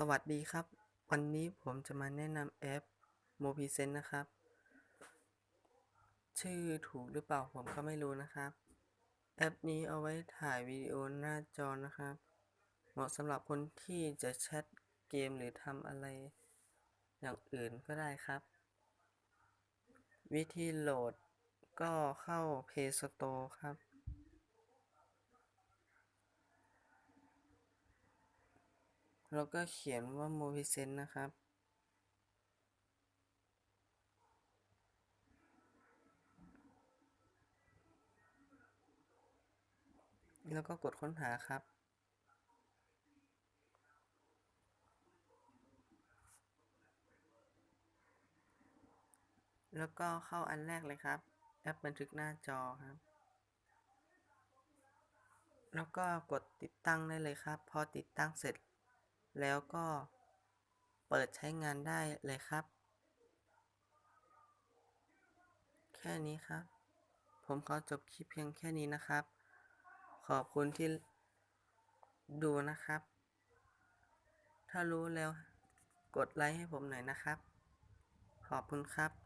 สวัสดีครับ วันนี้ผมจะมาแนะนำแอป m o p i s e n นะครับ ชื่อถูกหรือเปล่าผมก็ไม่รู้นะครับ แอปนี้เอาไว้ถ่ายวิดีโอหน้าจอนะครับ เหมาะสำหรับคนที่จะแชทเกมหรือทำอะไร อย่างอื่นก็ได้ครับ วิธีโหลดก็เข้า Play Store ครับ แล้วก็เขียนว่า m o v i c e n นะครับ แล้วก็กดค้นหาครับแล้วก็เข้าอันแรกเลยครับ แอปบันทึกหน้าจอครับ แล้วก็กดติดตั้งได้เลยครับ พอติดตั้งเสร็จ แล้วก็เปิดใช้งานได้เลยครับ แค่นี้ครับ ผมขอจบคลิปเพียงแค่นี้นะครับ ขอบคุณที่ดูนะครับ ถ้ารู้แล้วกดไลค์ให้ผมหน่อยนะครับ ขอบคุณครับ